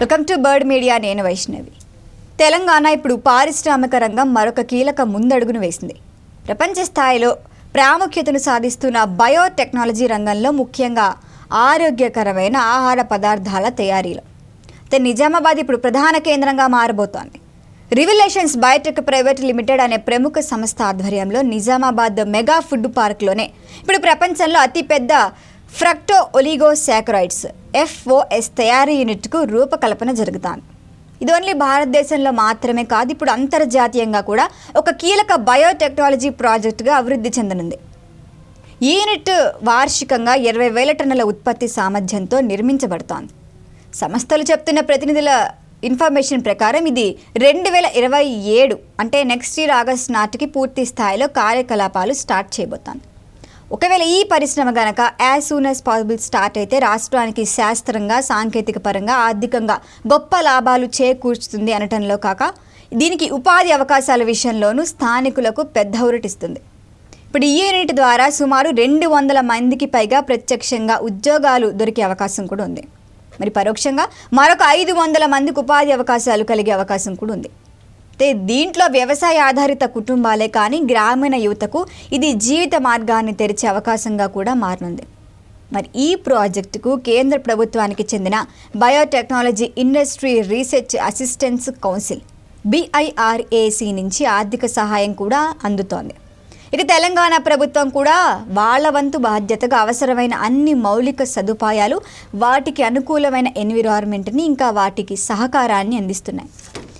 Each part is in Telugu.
వెల్కమ్ టు బర్డ్ మీడియా నేను వైష్ణవి. తెలంగాణ ఇప్పుడు పారిశ్రామిక రంగం మరొక కీలక ముందడుగును వేసింది. ప్రపంచ స్థాయిలో ప్రాముఖ్యతను సాధిస్తున్న బయోటెక్నాలజీ రంగంలో ముఖ్యంగా ఆరోగ్యకరమైన ఆహార పదార్థాల తయారీలో. అయితే నిజామాబాద్ ఇప్పుడు ప్రధాన కేంద్రంగా మారబోతోంది. రివిలేషన్స్ బయోటెక్ ప్రైవేట్ లిమిటెడ్ అనే ప్రముఖ సంస్థ ఆధ్వర్యంలో నిజామాబాద్ మెగా ఫుడ్ పార్క్లోనే ఇప్పుడు ప్రపంచంలో అతిపెద్ద ఫ్రక్టో ఒలిగో సాకరాయిడ్స్ ఎఫ్ఓఎస్ తయారీ యూనిట్కు రూపకల్పన జరుగుతాను. ఇది ఓన్లీ భారతదేశంలో మాత్రమే కాదు ఇప్పుడు అంతర్జాతీయంగా కూడా ఒక కీలక బయోటెక్నాలజీ ప్రాజెక్టుగా అభివృద్ధి చెందనుంది. ఈ యూనిట్ వార్షికంగా ఇరవై వేల టన్నుల ఉత్పత్తి సామర్థ్యంతో నిర్మించబడుతోంది. సంస్థలు చెప్తున్న ప్రతినిధుల ఇన్ఫర్మేషన్ ప్రకారం ఇది రెండు వేల ఇరవై ఏడు అంటే నెక్స్ట్ ఇయర్ ఆగస్ట్ నాటికి పూర్తి స్థాయిలో కార్యకలాపాలు స్టార్ట్ చేయబోతోంది. ఒకవేళ ఈ పరిశ్రమ గనక as soon as possible start అయితే రాష్ట్రానికి శాస్త్రంగా సాంకేతిక పరంగా ఆర్థికంగా గొప్ప లాభాలు చేకూర్చుతుంది అనటంలో కాక దీనికి ఉపాధి అవకాశాల విషయంలోనూ స్థానికులకు పెద్ద ఊరటిస్తుంది. ఇప్పుడు ఈ యూనిట్ ద్వారా సుమారు రెండు వందల మందికి పైగా ప్రత్యక్షంగా ఉద్యోగాలు దొరికే అవకాశం కూడా ఉంది. మరి పరోక్షంగా మరొక ఐదు వందల మందికి ఉపాధి అవకాశాలు కలిగే అవకాశం కూడా ఉంది. దీంట్లో వ్యవసాయ ఆధారిత కుటుంబాలే కానీ గ్రామీణ యువతకు ఇది జీవిత మార్గాన్ని తెరిచే అవకాశంగా కూడా మారనుంది. మరి ఈ ప్రాజెక్టుకు కేంద్ర ప్రభుత్వానికి చెందిన biotechnology industry research assistance council BIRAC నుంచి ఆర్థిక సహాయం కూడా అందుతోంది. ఇక తెలంగాణ ప్రభుత్వం కూడా వాళ్ళ వంతు బాధ్యతగా అవసరమైన అన్ని మౌలిక సదుపాయాలు వాటికి అనుకూలమైన ఎన్విరాన్మెంట్ని ఇంకా వాటికి సహకారాన్ని అందిస్తున్నాయి.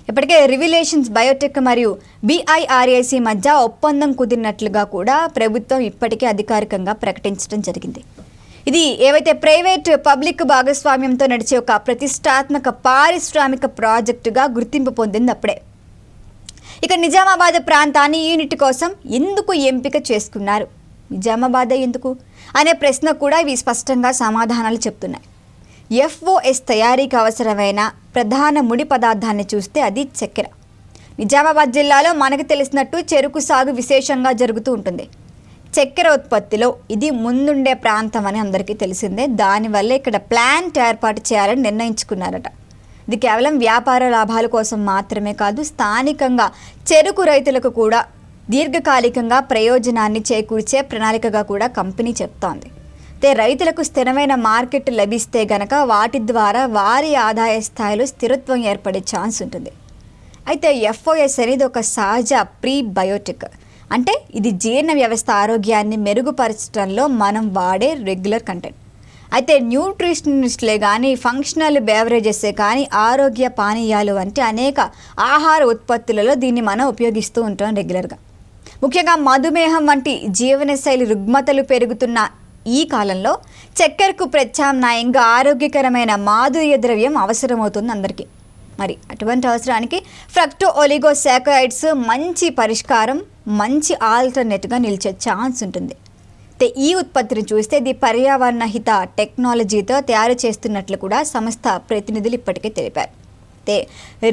ఇప్పటికే రివిలేషన్స్ బయోటెక్ మరియు బీఐఆర్ఏసీ మధ్య ఒప్పందం కుదిరినట్లుగా కూడా ప్రభుత్వం ఇప్పటికే అధికారికంగా ప్రకటించడం జరిగింది. ఇది ఏవైతే ప్రైవేట్ పబ్లిక్ భాగస్వామ్యంతో నడిచే ఒక ప్రతిష్టాత్మక పారిశ్రామిక ప్రాజెక్టుగా గుర్తింపు పొందింది అప్పుడే ఇక నిజామాబాద్ ప్రాంతాన్ని యూనిట్ కోసం ఎందుకు ఎంపిక చేసుకున్నారు? నిజామాబాద్ ఎందుకు? అనే ప్రశ్న కూడా ఇవి స్పష్టంగా సమాధానాలు చెప్తున్నాయి. ఎఫ్ఓఎస్ తయారీకి అవసరమైన ప్రధాన ముడి పదార్థాన్ని చూస్తే అది చక్కెర. నిజామాబాద్ జిల్లాలో మనకు తెలిసినట్టు చెరుకు సాగు విశేషంగా జరుగుతూ ఉంటుంది. చక్కెర ఉత్పత్తిలో ఇది ముందుండే ప్రాంతం అని అందరికీ తెలిసిందే. దానివల్ల ఇక్కడ ప్లాంట్ ఏర్పాటు చేయాలని నిర్ణయించుకున్నారట. ఇది కేవలం వ్యాపార లాభాల కోసం మాత్రమే కాదు స్థానికంగా చెరుకు రైతులకు కూడా దీర్ఘకాలికంగా ప్రయోజనాన్ని చేకూర్చే ప్రణాళికగా కూడా కంపెనీ చెప్తోంది. అయితే రైతులకు స్థిరమైన మార్కెట్ లభిస్తే గనక వాటి ద్వారా వారి ఆదాయ స్థాయిలో స్థిరత్వం ఏర్పడే ఛాన్స్ ఉంటుంది. అయితే ఎఫ్ఓఎస్ అనేది ఒక సహజ ప్రీ బయోటిక్ అంటే ఇది జీర్ణ వ్యవస్థ ఆరోగ్యాన్ని మెరుగుపరచడంలో మనం వాడే రెగ్యులర్ కంటెంట్. అయితే న్యూట్రిషనిస్ట్లే కానీ ఫంక్షనల్ బేవరేజెసే కానీ ఆరోగ్య పానీయాలు వంటి అనేక ఆహార ఉత్పత్తులలో దీన్ని మనం ఉపయోగిస్తూ ఉంటాం రెగ్యులర్గా. ముఖ్యంగా మధుమేహం వంటి జీవనశైలి రుగ్మతలు పెరుగుతున్న ఈ కాలంలో చక్కెరకు ప్రత్యామ్నాయంగా ఆరోగ్యకరమైన మాధుర్య ద్రవ్యం అవసరమవుతుంది అందరికీ. మరి అటువంటి అవసరానికి ఫ్రక్టో ఒలిగో సాకరైడ్స్ మంచి పరిష్కారం మంచి ఆల్టర్నేట్గా నిలిచే ఛాన్స్ ఉంటుంది. అయితే ఈ ఉత్పత్తిని చూస్తే ఇది పర్యావరణ హిత టెక్నాలజీతో తయారు చేస్తున్నట్లు కూడా సంస్థ ప్రతినిధులు ఇప్పటికే తెలిపారు. అయితే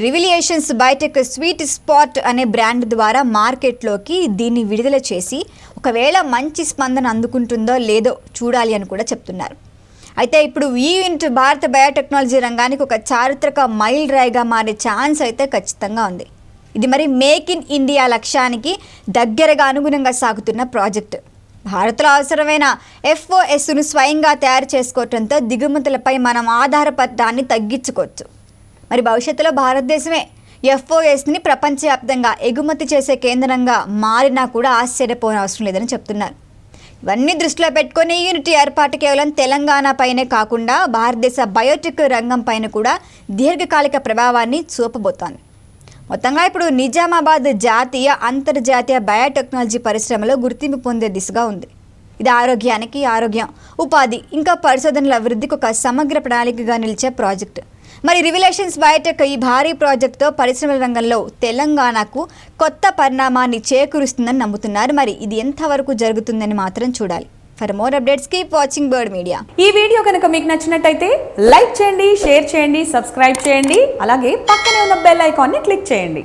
రివిలియేషన్స్ బయటెక్ స్వీట్ స్పాట్ అనే బ్రాండ్ ద్వారా మార్కెట్లోకి దీన్ని విడుదల చేసి ఒకవేళ మంచి స్పందన అందుకుంటుందో లేదో చూడాలి అని కూడా చెప్తున్నారు. అయితే ఇప్పుడు ఈ యూనిట్ భారత బయోటెక్నాలజీ రంగానికి ఒక చారిత్రక మైల్ రాయిగా మారే ఛాన్స్ అయితే ఖచ్చితంగా ఉంది. ఇది మరి మేక్ ఇన్ ఇండియా లక్ష్యానికి దగ్గరగా అనుగుణంగా సాగుతున్న ప్రాజెక్టు. భారత్లో అవసరమైన ఎఫ్ఓఎస్ను స్వయంగా తయారు చేసుకోవడంతో దిగుమతులపై మనం ఆధారపడటాన్ని తగ్గించుకోవచ్చు. మరి భవిష్యత్తులో భారతదేశమే ఎఫ్ఓఎస్ని ప్రపంచవ్యాప్తంగా ఎగుమతి చేసే కేంద్రంగా మారినా కూడా ఆశ్చర్యపోయిన అవసరం లేదని చెప్తున్నారు. ఇవన్నీ దృష్టిలో పెట్టుకొని యూనిటీ యూనిట్ ఏర్పాటు కేవలం తెలంగాణ పైనే కాకుండా భారతదేశ బయోటెక్ రంగం పైన కూడా దీర్ఘకాలిక ప్రభావాన్ని చూపబోతోంది. మొత్తంగా ఇప్పుడు నిజామాబాద్ జాతీయ అంతర్జాతీయ బయోటెక్నాలజీ పరిశ్రమలో గుర్తింపు పొందే దిశగా ఉంది. ఇది ఆరోగ్యానికి ఆరోగ్యం ఉపాధి ఇంకా పరిశోధనల అభివృద్ధికి ఒక సమగ్ర ప్రణాళికగా నిలిచే ప్రాజెక్టు. మరి రివిలేషన్స్ బయోటెక్ ఈ భారీ ప్రాజెక్టుతో పరిశ్రమల రంగంలో తెలంగాణకు కొత్త పరిణామాన్ని చేకూరుస్తుందని నమ్ముతున్నారు. మరి ఇది ఎంతవరకు జరుగుతుందని మాత్రం చూడాలి. For more updates keep watching bird media ఈ వీడియో కనుక మీకు నచ్చినట్టయితే లైక్ చేయండి షేర్ చేయండి సబ్స్క్రైబ్ చేయండి అలాగే పక్కనే ఉన్న బెల్ ఐకాన్ని క్లిక్ చేయండి.